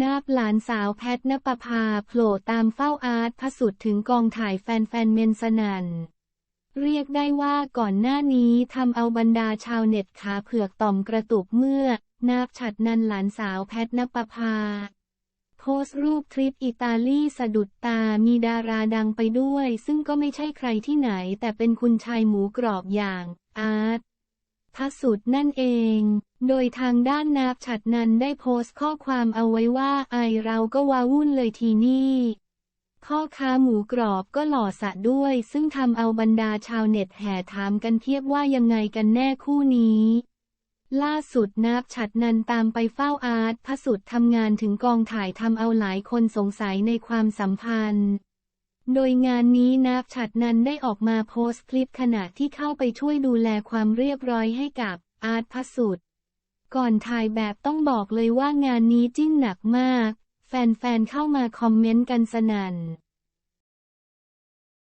นาบหลานสาวแพทนปภาโผล่ตามเฝ้าอาร์ตพสุดถึงกองถ่ายแฟนๆเมนสนันเรียกได้ว่าก่อนหน้านี้ทำเอาบรรดาชาวเน็ตขาเผือกต่อมกระตุกเมื่อ นาบฉัดนันหลานสาวแพทนปภา โพสต์รูปทริปอิตาลีสะดุดตามีดาราดังไปด้วย ซึ่งก็ไม่ใช่ใครที่ไหน แต่เป็นคุณชายหมูกรอบอย่าง อาร์ต พระสุดนั่นเอง โดยทางด้านนาบฉัดนันได้โพสต์ข้อความเอาไว้ว่าไอเราก็ว้าวุ่นเลยทีนี่พ่อค้าหมูกรอบก็หล่อสะด้วย ซึ่งทำเอาบรรดาชาวเน็ตแห่ถามกันเทียบว่ายังไงกันแน่คู่นี้ ล่าสุดนาบฉัดนันตามไปเฝ้าอาร์ตพระสุดทำงานถึงกองถ่ายทำเอาหลายคนสงสัยในความสัมพันธ์ โดยงานนี้นับฉัดนันได้ออกมาโพสต์คลิปขณะที่เข้าไปช่วยดูแลความเรียบร้อยให้กับอาร์ตพสุดก่อนถ่ายแบบต้องบอกเลยว่างานนี้จิ้นหนักมาก แฟนๆเข้ามาคอมเมนต์กันสนั่น